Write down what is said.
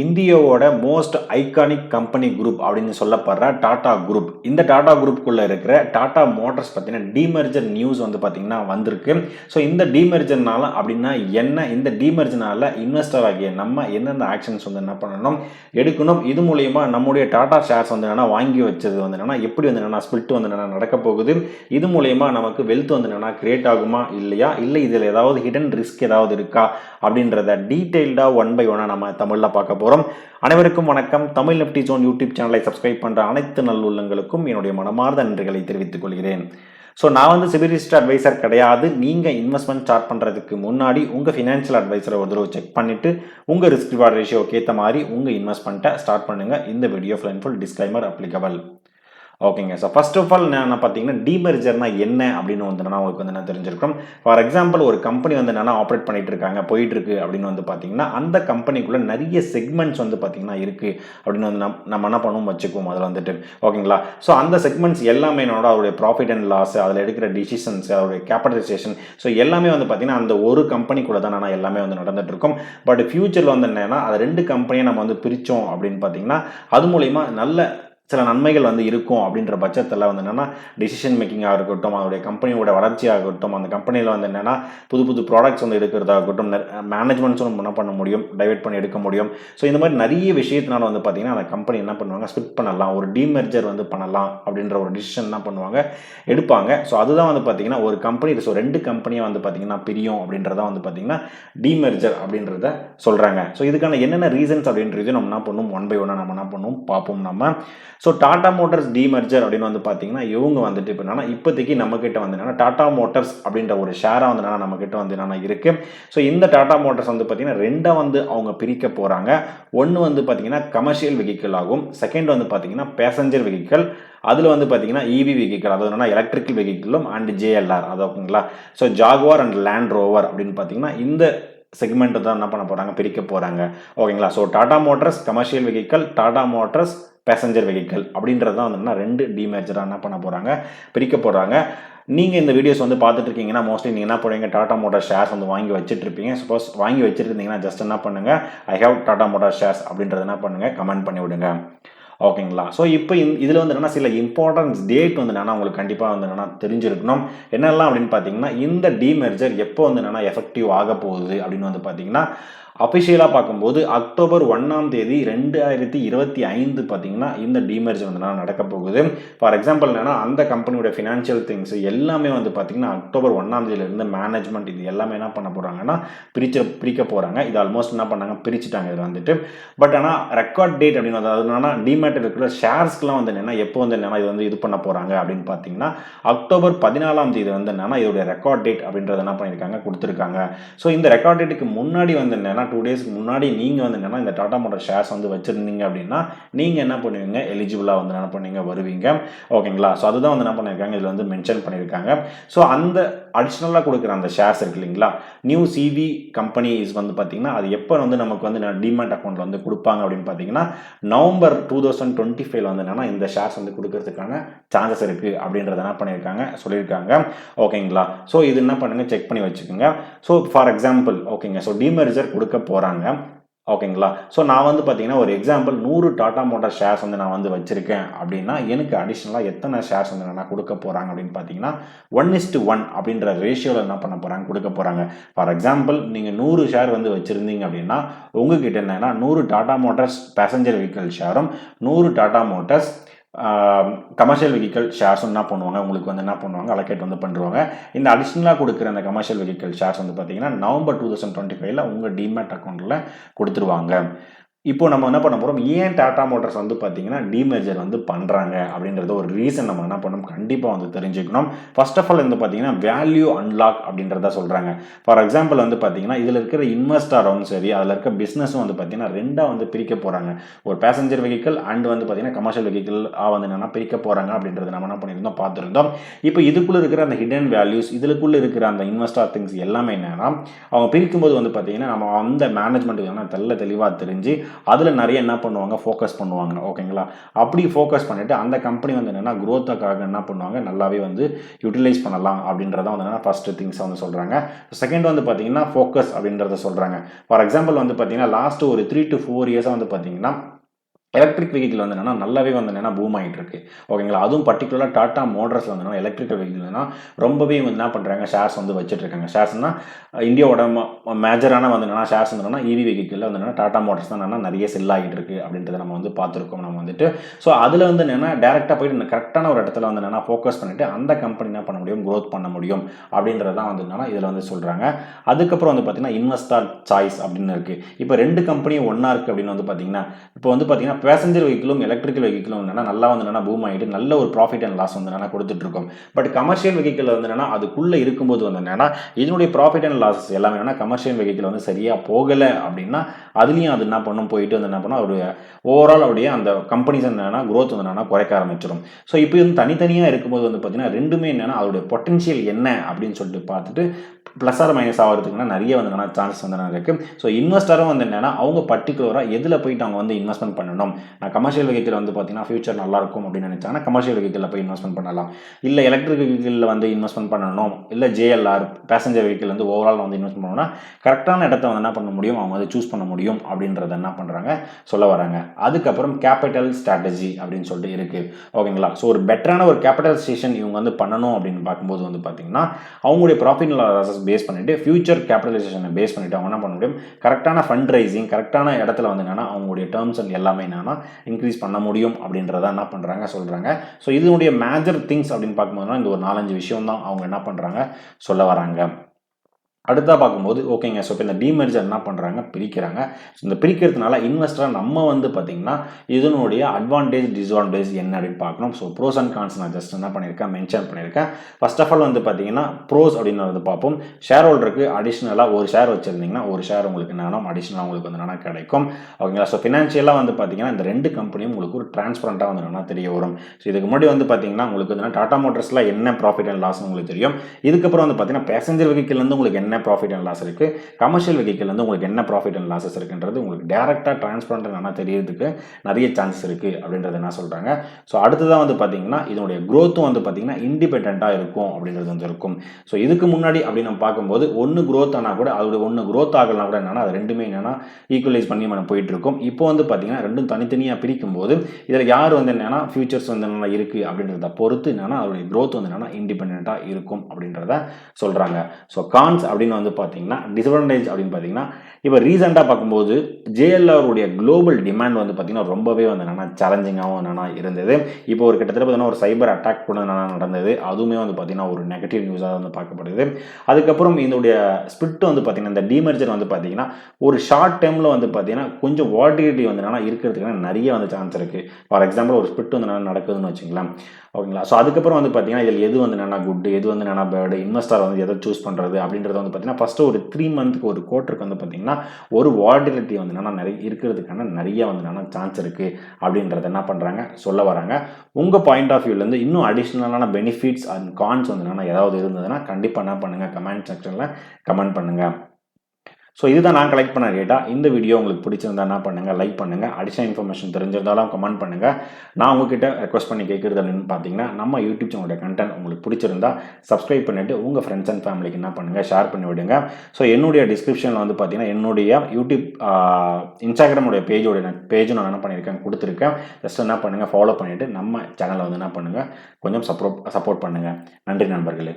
இந்தியாவோட most iconic company group அப்படின்னு சொல்லப்படுற டாடா குரூப் இந்த டாடா குரூப்புக்குள்ளே இருக்கிற டாடா மோட்டர்ஸ் பார்த்தீங்கன்னா டீமர்ஜர் நியூஸ் வந்து பார்த்தீங்கன்னா வந்திருக்கு. ஸோ இந்த டீமர்ஜர்னால அப்படின்னா என்ன? இந்த டீமர்ஜர்னால இன்வெஸ்டர் ஆகிய நம்ம எந்தெந்த ஆக்ஷன்ஸ் வந்து என்ன பண்ணணும்? எடுக்கணும். இது மூலயமா நம்முடைய டாடா ஷேர்ஸ் வந்து என்னென்னா வாங்கி வச்சது வந்து என்னென்னா எப்படி வந்து என்னென்னா ஸ்பிளிட் வந்து என்னென்னா நடக்க போகுது? இது மூலயமா நமக்கு வெல்த் வந்து என்னென்னா கிரியேட் ஆகுமா? இல்லையா? இல்லை இதில் ஏதாவது ஹிடன் ரிஸ்க் ஏதாவது இருக்கா? அப்படின்றத டீட்டெயில்டாக ஒன் பை ஒன்னாக நம்ம தமிழில் பார்க்க போகிறோம் அனைவருக்கும் வணக்கம். தமிழ் நிப்டி ஜோன் யூடியூப் சேனலை சப்ஸ்கிரைப் பண்ணுற அனைத்து நல்லுள்ளங்களுக்கும் என்னுடைய மனமார்ந்த நன்றிகளை தெரிவித்துக் கொள்கிறேன். ஸோ நான் வந்து சிபிரிஸ்ட் அட்வைசர் கிடையாது. நீங்கள் இன்வெஸ்ட்மெண்ட் ஸ்டார்ட் பண்ணுறதுக்கு முன்னாடி உங்கள் ஃபினான்ஷியல் அட்வைசரை ஒரு தடவை செக் பண்ணிவிட்டு உங்கள் ரிஸ்க் ரிவார்ட் ரேஷியோக்கு ஏற்ற மாதிரி உங்கள் இன்வெஸ்ட்மெண்ட்டை ஸ்டார்ட் பண்ணுங்கள் இந்த video full and full disclaimer applicable ஓகேங்க ஸோ ஃபர்ஸ்ட் ஆஃப் ஆல் நான் பார்த்தீங்கன்னா டிமெர்ஜர்னா என்ன அப்படின்னு வந்து உங்களுக்கு வந்து நான் தெரிஞ்சிருக்கோம் ஃபார் எக்ஸாம்பிள் ஒரு கம்பெனி வந்து என்னென்னா ஆப்ரேட் பண்ணிட்டு இருக்காங்க போயிட்டு இருக்கு அப்படின்னு வந்து பார்த்தீங்கன்னா அந்த கம்பெனிக்குள்ளே நிறைய செக்மெண்ட்ஸ் வந்து பார்த்தீங்கன்னா இருக்குது அப்படின்னு வந்து நம் நம்ம என்ன பண்ணுவோம் வச்சுக்குவோம் அதில் வந்துட்டு. ஓகேங்களா ஸோ அந்த செக்மெண்ட்ஸ் எல்லாமே என்னோட அவருடைய ப்ராஃபிட் அண்ட் லாஸ் அதில் எடுக்கிற டிசிஷன்ஸ் அவருடைய கேபிட்டலைசேஷன் ஸோ எல்லாமே வந்து பார்த்தீங்கன்னா அந்த ஒரு கம்பெனி கூட தான் நான் எல்லாமே வந்து நடந்துட்டு இருக்கோம். பட் ஃபியூச்சரில் வந்து என்னன்னா அது ரெண்டு கம்பெனியை நம்ம வந்து பிரித்தோம் அப்படின்னு பார்த்தீங்கன்னா அது மூலயமா நல்ல சில நன்மைகள் வந்து இருக்கும் அப்படின்ற பட்சத்தில் வந்து என்னென்னா டிசிஷன் மேக்கிங்காக இருக்கட்டும் அதோடைய கம்பெனியோட வளர்ச்சியாகட்டும் அந்த கம்பெனியில் வந்து என்னென்னா புது புது ப்ராடக்ட்ஸ் வந்து எடுக்கிறதாகட்டும் மேனேஜ்மெண்ட்ஸும் என்ன பண்ண முடியும் டைவெர்ட் பண்ணி எடுக்க முடியும். ஸோ இந்த மாதிரி நிறைய விஷயத்தினால வந்து பார்த்தீங்கன்னா அந்த கம்பெனி என்ன பண்ணுவாங்க ஸ்பிட் பண்ணலாம். ஒரு டீமெர்ஜர் வந்து பண்ணலாம் அப்படின்ற ஒரு டிசிஷன் என்ன பண்ணுவாங்க எடுப்பாங்க. ஸோ அதுதான் வந்து பார்த்திங்கன்னா ஒரு கம்பெனி ஸோ ரெண்டு கம்பெனியாக வந்து பார்த்தீங்கன்னா பிரியும் அப்படின்றத வந்து பார்த்திங்கன்னா டீமெர்ஜர் அப்படின்றத சொல்கிறாங்க ஸோ இதுக்கான என்னென்ன ரீசன்ஸ் அப்படின்றது நம்ம என்ன பண்ணுவோம் ஒன் பை ஒன்னாக நம்ம என்ன பண்ணுவோம் பார்ப்போம் நம்ம. ஸோ டாடா மோட்டார்ஸ் டிமர்ஜர் அப்படின்னு வந்து பார்த்தீங்கன்னா இவங்க வந்துட்டு இப்போ என்னன்னா இப்போதைக்கு நம்மக்கிட்ட வந்து என்னன்னா டாடா மோட்டர்ஸ் அப்படின்ற ஒரு ஷேராக வந்து என்னன்னா நம்மக்கிட்ட வந்து என்னென்னா இருக்குது ஸோ இந்த டாடா மோட்டர்ஸ் வந்து பார்த்தீங்கன்னா ரெண்டை வந்து அவங்க பிரிக்க போகிறாங்க ஒன்று வந்து பார்த்தீங்கன்னா கமர்ஷியல் வெஹிக்கிள் ஆகும். செகண்ட் வந்து பார்த்தீங்கன்னா பேசஞ்சர் வெஹிக்கிள் அதில் வந்து பார்த்தீங்கன்னா இவி வெஹிக்கிள் அது என்னன்னா எலக்ட்ரிக்கல் வெஹிக்கிளும் அண்ட் ஜேஎல்ஆர் அது ஓகேங்களா? So Jaguar and Land Rover அப்படின்னு பார்த்தீங்கன்னா இந்த செக்மெண்ட்டு தான் என்ன பண்ண போகிறாங்க பிரிக்க போகிறாங்க ஓகேங்களா? So Tata Motors commercial vehicle Tata Motors passenger vehicle அப்படின்றது தான் வந்து ரெண்டு டிமேஜராக என்ன பண்ண போகிறாங்க பிரிக்க போகிறாங்க நீங்கள் இந்த வீடியோஸ் வந்து பார்த்துட்டு இருக்கீங்கன்னா மோஸ்ட்லி நீங்கள் என்ன பண்ணுவீங்க டாடா மோட்டார் ஷேர்ஸ் வந்து வாங்கி வச்சுட்ருப்பீங்க சப்போஸ் வாங்கி வச்சுருந்தீங்கன்னா ஜஸ்ட் என்ன பண்ணுங்கள் I have Tata motor shares அப்படின்றத என்ன பண்ணுங்கள் கமெண்ட் பண்ணி விடுங்க. ஓகேங்களா? ஸோ இப்போ இதில் வந்து என்னென்னா சில இம்பார்ட்டன்ஸ் டேட் வந்து என்னென்னா உங்களுக்கு கண்டிப்பாக வந்து என்னென்னா தெரிஞ்சிருக்கணும். என்னெல்லாம் அப்படின்னு பார்த்தீங்கன்னா இந்த டிமெர்ஜர் எப்போ வந்து என்னென்னா எஃபெக்டிவ் ஆக போகுது அப்படின்னு வந்து பார்த்தீங்கன்னா அஃபிஷியலாக பார்க்கும்போது அக்டோபர் ஒன்றாம் தேதி ரெண்டாயிரத்தி இருபத்தி ஐந்து பார்த்தீங்கன்னா இந்த டிமர்ஜ் வந்து நடக்க போகுது. ஃபார் எக்ஸாம்பிள் என்னென்னா அந்த கம்பெனியோட ஃபினான்ஷியல் திங்ஸ் எல்லாமே வந்து பார்த்திங்கன்னா அக்டோபர் ஒன்றாம் தேதியிலேருந்து மேனேஜ்மெண்ட் இது எல்லாமே என்ன பண்ண போகிறாங்கன்னா பிரிச்ச பிரிக்க போகிறாங்க இது ஆல்மோஸ்ட் என்ன பண்ணாங்க? பிரிச்சுட்டாங்க இதில் வந்துட்டு. பட் ஆனால் ரெக்கார்ட் டேட் அப்படின்னு அதாவது என்னன்னா டிமேட் இருக்கிற ஷேர்ஸ்க்குலாம் வந்து என்னென்னா எப்போ வந்து என்னென்னா இது வந்து இது பண்ண போகிறாங்க அப்படின்னு பார்த்தீங்கன்னா அக்டோபர் பதினாலாம் தேதி வந்து என்னென்னா இதோடைய ரெக்கார்ட் டேட் அப்படின்றத என்ன பண்ணியிருக்காங்க? கொடுத்துருக்காங்க. ஸோ இந்த ரெக்கார்ட் டேட்டுக்கு முன்னாடி வந்து என்னென்னா டூ டேஸ்க்கு முன்னாடி நீங்கள் வந்து இந்த டாடா மோட்டர் ஷேர்ஸ் வந்து வச்சுருந்தீங்க அப்படின்னா நீங்கள் என்ன பண்ணுவீங்க? எலிஜிபிளாக வந்து என்ன பண்ணுவீங்க? வருவீங்க. ஓகேங்களா ஸோ அதுதான் வந்து என்ன பண்ணியிருக்காங்க இதில் வந்து மென்ஷன் பண்ணியிருக்காங்க ஸோ அந்த அடிஷ்னலாக கொடுக்குற அந்த ஷேர்ஸ் இருக்கு இல்லைங்களா? நியூ சிவி கம்பெனிஸ் வந்து பார்த்தீங்கன்னா அது எப்போ வந்து நமக்கு வந்து டிமேட் அக்கௌண்ட்டில் வந்து கொடுப்பாங்க அப்படின்னு பார்த்தீங்கன்னா நவம்பர் டூ தௌசண்ட் டுவெண்ட்டி ஃபைவ்ல வந்து என்னென்னா இந்த ஷேர்ஸ் வந்து கொடுக்கறதுக்கான சான்சஸ் இருக்குது அப்படின்றத என்ன பண்ணியிருக்காங்க? சொல்லியிருக்காங்க. ஓகேங்களா ஸோ இது என்ன பண்ணுங்கள் செக் பண்ணி வச்சுக்கோங்க. ஸோ ஃபார் எக்ஸாம்பிள் ஓகேங்க ஸோ டிமெரிஜர் கொடுக்க போகிறாங்க ஓகேங்களா? ஸோ நான் வந்து பார்த்தீங்கன்னா ஒரு எக்ஸாம்பிள் நூறு டாடா மோட்டார் ஷேர்ஸ் வந்து நான் வந்து வச்சுருக்கேன். அப்படின்னா எனக்கு அடிஷ்னலாக எத்தனை ஷேர்ஸ் வந்து நான் கொடுக்க போகிறாங்க அப்படின்னு பார்த்தீங்கன்னா ஒன் இஸ்டு ஒன் அப்படின்ற ரேஷியோவில் என்ன பண்ண போகிறாங்க கொடுக்க போகிறாங்க ஃபார் எக்ஸாம்பிள் நீங்கள் நூறு ஷேர் வந்து வச்சுருந்தீங்க அப்படின்னா உங்ககிட்ட என்னென்னா நூறு டாடா மோட்டார்ஸ் பேசஞ்சர் வெஹிக்கிள் ஷேரும் நூறு Tata Motors commercial vehicle shares என்ன பண்ணுவாங்க? உங்களுக்கு வந்து என்ன பண்ணுவாங்க? அலோகேட் வந்து பண்ணுவாங்க இந்த அடிஷ்னலாக கொடுக்குற அந்த கமர்ஷியல் வெஹிக்கல் ஷேர்ஸ் வந்து பார்த்தீங்கன்னா நவம்பர் டூ தௌசண்ட் டுவெண்ட்டி ஃபைவ்ல உங்கள் டிமேட் அக்கௌண்ட்டில் கொடுத்துருவாங்க. இப்போ நம்ம என்ன பண்ண போகிறோம் ஏன் டாடா மோட்டர்ஸ் வந்து பார்த்தீங்கன்னா டிமேஜர் வந்து பண்ணுறாங்க அப்படின்றத ஒரு ரீசன் நம்ம என்ன பண்ணணும்? கண்டிப்பாக வந்து தெரிஞ்சுக்கணும். ஃபர்ஸ்ட் ஆஃப் ஆல் வந்து பார்த்தீங்கன்னா வேல்யூ அன்லாக் அப்படின்றத சொல்கிறாங்க ஃபார் எக்ஸாம்பிள் வந்து பார்த்தீங்கன்னா இதில் இருக்கிற இன்வெஸ்டாரும் சரி அதில் இருக்க பிஸ்னஸும் வந்து பார்த்தீங்கன்னா ரெண்டாக வந்து பிரிக்க போகிறாங்க ஒரு பேசஞ்சர் வெஹிக்கிள் அண்ட் வந்து பார்த்தீங்கன்னா கமர்ஷியல் வெஹிக்கிள் வந்து என்னென்னா பிரிக்க போகிறாங்க அப்படின்றத நம்ம என்ன பண்ணியிருந்தோம்? பார்த்துருந்தோம். இப்போ இதுக்குள்ளே இருக்கிற அந்த ஹிடன் வேல்யூஸ் இதுக்குள்ளே இருக்கிற அந்த இன்வெஸ்டார் திங்ஸ் எல்லாமே என்னென்னா அவங்க பிரிக்கும்போது வந்து பார்த்தீங்கன்னா நம்ம அந்த மேனேஜ்மெண்ட்டுக்கு தெல்ல தெளிவாக தெரிஞ்சு அதில் நிறைய என்ன பண்ணுவாங்க? ஃபோக்கஸ் பண்ணுவாங்க. ஓகேங்களா அப்படி ஃபோக்கஸ் பண்ணிவிட்டு அந்த கம்பெனி வந்து என்னென்னா க்ரோத்துக்காக என்ன பண்ணுவாங்க? நல்லாவே வந்து யூட்டிலைஸ் பண்ணலாம் அப்படின்றத வந்து என்னென்னா ஃபஸ்ட்டு திங்ஸை வந்து சொல்கிறாங்க செகண்ட் வந்து பார்த்தீங்கன்னா ஃபோக்கஸ் அப்படின்றத சொல்கிறாங்க ஃபார் எக்ஸாம்பிள் வந்து பார்த்தீங்கன்னா லாஸ்ட் ஒரு த்ரீ டு ஃபோர் இயர்ஸாக வந்து பார்த்தீங்கன்னா எலக்ட்ரிக் வெஹிக்கிள் வந்து என்னன்னா நல்லாவே வந்து என்னன்னா பூம் ஆகிட்டு இருக்கு ஓகேங்களா அதுவும் பர்டிகுலராக டாட்டா மோட்டர்ஸ் வந்து எலக்ட்ரிக்கல் வெஹிக்கிள்னா ரொம்பவே வந்து என்ன பண்ணுறாங்க ஷேர்ஸ் வந்து வச்சுட்டு இருக்காங்க ஷேர்ஸ்னா இந்தியாவோட மேஜரான வந்து என்னன்னா ஷேர்ஸ் வந்து இவி வெஹிக்கிளில் வந்து என்னன்னா டாட்டா மோட்டர்ஸ் தான் என்னன்னா நிறைய செல் ஆகிட்டு இருக்கு அப்படின்றத நம்ம வந்து பார்த்துருக்கோம் நம்ம வந்துட்டு. ஸோ அதில் வந்து என்னென்னா டேரெக்டாக போயிட்டு கரெக்டான ஒரு இடத்துல வந்து என்னென்னா ஃபோக்கஸ் பண்ணிட்டு அந்த கம்பெனி என்ன பண்ண முடியும் க்ரோத் பண்ண முடியும் அப்படின்றதான் வந்து என்னன்னா இதில் வந்து சொல்கிறாங்க அதுக்கப்புறம் வந்து பார்த்தீங்கன்னா இன்வெஸ்டார் சாய்ஸ் அப்படின்னு இருக்குது இப்போ ரெண்டு கம்பெனியும் ஒன்றா இருக்குது அப்படின்னு வந்து பார்த்தீங்கன்னா இப்போ வந்து பார்த்தீங்கன்னா பேசஞ்சர் வெஹிக்கிளும் எலக்ட்ரிக்கல் வெஹிக்கிளும் என்னன்னா நல்லா வந்து என்னன்னா பூம் ஆகிட்டு நல்ல ஒரு ப்ராஃபிட் அண்ட் லாஸ் வந்து என்னன்னா கொடுத்துட்ருக்கோம். பட் கமர்ஷியல் வெஹிக்கிள் வந்து என்னன்னா அதுக்குள்ளே இருக்கும்போது வந்து என்னன்னா இதனுடைய ப்ராஃபிட் அண்ட் லாஸ் எல்லாமே என்னன்னா கமர்ஷியல் வெஹிக்கிள் வந்து சரியாக போகலை அப்படின்னா அதுலேயும் அது என்ன பண்ணும் போயிட்டு வந்து என்ன பண்ணும் அவருடைய ஓவரால் அவருடைய அந்த கம்பெனிஸ் என்னன்னா க்ரோத் வந்து என்னன்னா குறைக்க ஆரம்பிச்சிடும் ஸோ இப்போ வந்து தனித்தனியாக இருக்கும்போது வந்து பார்த்தீங்கன்னா ரெண்டுமே என்னன்னா அதோடைய பொட்டன்ஷியல் என்ன அப்படின்னு சொல்லிட்டு பார்த்துட்டு ப்ளஸ் ஆர் மைனஸ் ஆகிறதுக்குன்னா நிறைய வந்து என்னன்னா சான்சஸ் வந்து இருக்குது ஸோ இன்வெஸ்டரும் வந்து என்னன்னா அவங்க பர்டிகுலராக எதில் போயிட்டு அவங்க வந்து இன்வெஸ்ட்மெண்ட் பண்ணணும்? நான் கமர்ஷியல் வெஹிக்கிள் வந்து பார்த்தீங்கன்னா ஃபியூச்சர் நல்லாயிருக்கும் அப்படின்னு நினச்சாங்கன்னா கமர்ஷியல் வெஹிக்கிளில் போய் இன்வெஸ்ட்மெண்ட் பண்ணலாம். இல்லை எலக்ட்ரிக் வெஹிக்கிளில் வந்து இன்வெஸ்ட்மெண்ட் பண்ணணும். இல்லை ஜேஎல்ஆர் பேசஞ்சர் வெஹிக்கிள் வந்து ஓவரால் வந்து இன்வெஸ்ட் பண்ணணும்னா கரெக்டான இடத்த வந்து என்ன பண்ண முடியும்? அவங்க வந்து சூஸ் பண்ண முடியும் அப்படின்றத என்ன பண்ணுறாங்க சொல்ல வராங்க. அதுக்கப்புறம் கேபிட்டல் ஸ்ட்ராட்டஜி அப்படின்னு சொல்லிட்டு இருக்குது ஓகேங்களா? ஸோ ஒரு பெட்டரான ஒரு கேபிட்டலைசேஷன் இவங்க வந்து பண்ணணும் அப்படின்னு பார்க்கும்போது வந்து பார்த்தீங்கன்னா அவங்களுடைய ப்ராஃபிட் லாசஸ் பேஸ் பண்ணிட்டு ஃபியூச்சர் கேபிட்டலைசேஷனை பேஸ் பண்ணிட்டு அவங்க என்ன பண்ண முடியும்? கரெக்டான ஃபண்ட் ரைசிங் கரெக்டான இடத்துல வந்து என்னன்னா அவங்களுடைய டேர்ம்ஸ் அண்ட் எல்லாமே என்னன்னா இன்க்ரீஸ் பண்ண முடியும் அப்படின்றத என்ன பண்ணுறாங்க சொல்கிறாங்க ஸோ இதனுடைய மேஜர் திங்ஸ் அப்படின்னு பார்க்கும்போதுனா இந்த ஒரு நாலஞ்சு விஷயம் தான் அவங்க என்ன பண்ணுறாங்க சொல்ல வராங்க. அடுத்தா பார்க்கும்போது ஓகேங்க. ஸோ இப்போ இந்த டிமெர்ஜர் என்ன பண்ணுறாங்க பிரிக்கிறாங்க. ஸோ இந்த பிரிக்கிறதுனால இன்வெஸ்டராக நம்ம வந்து பார்த்திங்கன்னா இதனுடைய அட்வான்டேஜ் டிஸ்அட்வான்டேஜ் என்ன அப்படின்னு பார்க்கணும். ஸோ ப்ரோஸ் அண்ட் கான்ஸ் நான் ஜஸ்ட் என்ன பண்ணியிருக்கேன் மென்ஷன் பண்ணியிருக்கேன் ஃபர்ஸ்ட் ஆஃப் ஆல் வந்து பார்த்தீங்கன்னா ப்ரோஸ் அப்படின்னு வந்து பார்ப்போம். ஷேர் ஹோல்டருக்கு அடிஷ்னலாக ஒரு ஷேர் வச்சுருந்தீங்கன்னா ஒரு ஷேர் உங்களுக்கு என்னன்னா அடிஷ்னலாக உங்களுக்கு வந்து என்னன்னா கிடைக்கும். ஓகேங்களா ஸோ ஃபினான்ஷியலாக வந்து பார்த்தீங்கன்னா இந்த ரெண்டு கம்பெனியும் உங்களுக்கு ஒரு டிரான்ஸ்பரண்ட்டாக வந்து என்னன்னா தெரிய வரும். ஸோ இதுக்கு முன்னாடி வந்து பார்த்தீங்கன்னா உங்களுக்கு வந்து டாடா மோட்டர்ஸில் என்ன ப்ராஃபிட் அண்ட் லாஸ் உங்களுக்கு தெரியும். இதுக்கப்புறம் வந்து பார்த்தீங்கன்னா பேசஞ்சர் வெஹிக்கிள்லேருந்து உங்களுக்கு என்ன என்ன ப்ராஃபிட் அண்ட் லாஸ் இருக்குது கமர்ஷியல் வெஹிக்கிள்லேருந்து உங்களுக்கு என்ன ப்ராஃபிட் அண்ட் லாஸஸ் இருக்குன்றது உங்களுக்கு டேரெக்டாக டிரான்ஸ்பரண்ட் நல்லா தெரியறதுக்கு நிறைய சான்சஸ் இருக்குது அப்படின்றது என்ன சொல்கிறாங்க ஸோ அடுத்ததாக வந்து பார்த்தீங்கன்னா இதனுடைய க்ரோத்தும் வந்து பார்த்தீங்கன்னா இண்டிபெண்ட்டாக இருக்கும் அப்படின்றது வந்து இருக்கும். ஸோ இதுக்கு முன்னாடி அப்படி நம்ம பார்க்கும்போது ஒன்று க்ரோத் ஆனால் கூட அதோட ஒன்று க்ரோத் ஆகலாம் கூட என்னென்னா அது ரெண்டுமே என்னென்னா ஈக்குவலைஸ் பண்ணி நம்ம போயிட்டு இருக்கோம். இப்போ வந்து பார்த்தீங்கன்னா ரெண்டும் தனித்தனியாக பிரிக்கும்போது இதில் யார் வந்து என்னென்னா ஃபியூச்சர்ஸ் வந்து என்னென்ன இருக்குது அப்படின்றத பொறுத்து என்னன்னா அதோடைய க்ரோத் வந்து என்னென்னா இண்டிபெண்ட்டாக இருக்கும் அப்படின்றத சொல்கிறாங்க ஸோ கான்ஸ் அப்படின்னு வந்து பார்த்தீங்கன்னா டிஸ்அட்வான்டேஜ் அப்படின்னு பார்த்தீங்கன்னா இப்போ ரீசெண்டாக பார்க்கும்போது ஜேஎல்ஆருடைய குளோபல் டிமாண்ட் வந்து பார்த்தீங்கன்னா ரொம்பவே வந்து என்னென்னா சேலஞ்சிங்காகவும் என்னென்னா இருந்தது. இப்போ ஒரு கிட்டத்தட்ட பார்த்தீங்கன்னா ஒரு சைபர் அட்டாக் கூட நடந்தது. அதுவுமே வந்து பார்த்தீங்கன்னா ஒரு நெகட்டிவ் நியூஸாக வந்து பார்க்கப்படுது. அதுக்கப்புறம் இதனுடைய ஸ்பிட் வந்து பார்த்தீங்கன்னா இந்த டிமர்ஜர் வந்து பார்த்தீங்கன்னா ஒரு ஷார்ட் டைமில் வந்து பார்த்தீங்கன்னா கொஞ்சம் வாட்டிலிட்டி வந்து என்னென்னா இருக்கிறதுக்கு நிறைய வந்து சான்ஸ் இருக்குது ஃபார் எக்ஸாம்பிள் ஒரு ஸ்பிட் வந்து என்னென்னா நடக்குதுன்னு வச்சுங்களேன். ஓகேங்களா? ஸோ அதுக்கப்புறம் வந்து பார்த்தீங்கன்னா இதில் எது வந்து என்னென்னா குட் எது வந்து என்னென்னா பேர்டு இன்வெஸ்டர் வந்து எதை சூஸ் பண்ணுறது அப்படின்றது வந்து பார்த்தீங்கன்னா ஃபஸ்ட்டு ஒரு த்ரீ மந்த்துக்கு ஒரு கோட்டருக்கு வந்து பார்த்தீங்கன்னா ஒரு வாட்டிலிட்டி வந்து என்னென்னா நிறைய இருக்கிறதுக்கான நிறைய வந்து என்னென்னா சான்ஸ் இருக்குது அப்படின்றத என்ன பண்ணுறாங்க சொல்ல வராங்க. உங்கள் பாயிண்ட் ஆஃப் வியூலேருந்து இன்னும் அடிஷ்னலான பெனிஃபிட்ஸ் அண்ட் கான்ஸ் வந்து என்னென்னா ஏதாவது இருந்ததுன்னா கண்டிப்பாக என்ன பண்ணுங்கள் கமெண்ட் செக்ஷனில் கமெண்ட் பண்ணுங்கள் ஸோ இதுதான் நான் கலெக்ட் பண்ண டேட்டா இந்த வீடியோ உங்களுக்கு பிடிச்சிருந்தா என்ன பண்ணுங்கள் லைக் பண்ணுங்கள் அடிஷனல் இன்ஃபர்மேஷன் தெரிஞ்சிருந்தாலும் கமெண்ட் பண்ணுங்கள் நான் உங்ககிட்ட ரெக்வஸ்ட் பண்ணி கேட்குறது அப்படின்னு பார்த்தீங்கன்னா நம்ம யூடியூப் சேனலோட கண்டென்ட் உங்களுக்கு பிடிச்சிருந்தா சப்ஸ்கிரைப் பண்ணிவிட்டு உங்கள் ஃப்ரெண்ட்ஸ் அண்ட் ஃபேமிலிக்கு என்ன பண்ணுங்கள் ஷேர் பண்ணி விடுங்க. ஸோ என்னுடைய டிஸ்கிரிப்ஷனில் வந்து பார்த்தீங்கன்னா என்னுடைய யூடியூப் இன்ஸ்டாகிராமுடைய பேஜோட பேஜும் நான் என்ன பண்ணியிருக்கேன்? கொடுத்துருக்கேன். ஜஸ்ட் என்ன பண்ணுங்கள் ஃபாலோ பண்ணிவிட்டு நம்ம சேனலை வந்து என்ன பண்ணுங்கள் கொஞ்சம் சப்போர்ட் சப்போர்ட் பண்ணுங்கள் நன்றி நண்பர்களே.